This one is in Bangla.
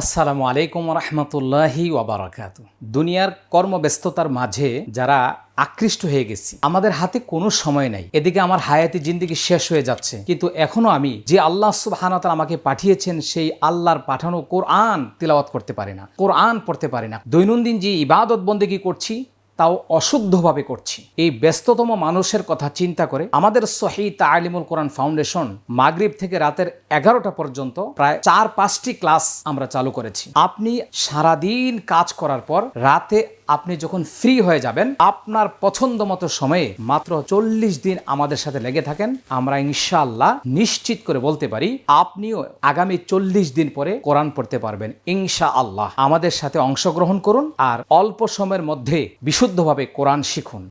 আসসালামু আলাইকুম রহমতুল্লাহি ওবরাকাত দুনিয়ার কর্মব্যস্ততার মাঝে যারা আকৃষ্ট হয়ে গেছি, আমাদের হাতে কোনো সময় নাই। এদিকে আমার হায়াতি জিন্দিগি শেষ হয়ে যাচ্ছে। কিন্তু এখনও আমি যে আল্লাহ সুবাহানাত আমাকে পাঠিয়েছেন, সেই আল্লাহর পাঠানো কোরআন তিলাওয়াত করতে পারি না, কোরআন পড়তে পারি না। দৈনন্দিন যে ইবাদত বন্দেগি করছি তাও অশুদ্ধভাবে করছি। এই ব্যস্ততম মানুষের কথা চিন্তা করে আমাদের সহি তালিমুল কোরআন ফাউন্ডেশন মাগরীব থেকে রাতের এগারোটা পর্যন্ত প্রায় চার পাঁচটি ক্লাস আমরা চালু করেছি। আপনি সারাদিন কাজ করার পর রাতে আপনি যখন ফ্রি হয়ে যাবেন, আপনার পছন্দ মতো সময়ে মাত্র চল্লিশ দিন আমাদের সাথে লেগে থাকেন। আমরা ইনশাআল্লাহ নিশ্চিত করে বলতে পারি, আপনিও আগামী চল্লিশ দিন পরে কোরআন পড়তে পারবেন ইনশা আল্লাহ আমাদের সাথে অংশগ্রহণ করুন আর অল্প সময়ের মধ্যে বিশুদ্ধভাবে কোরআন শিখুন।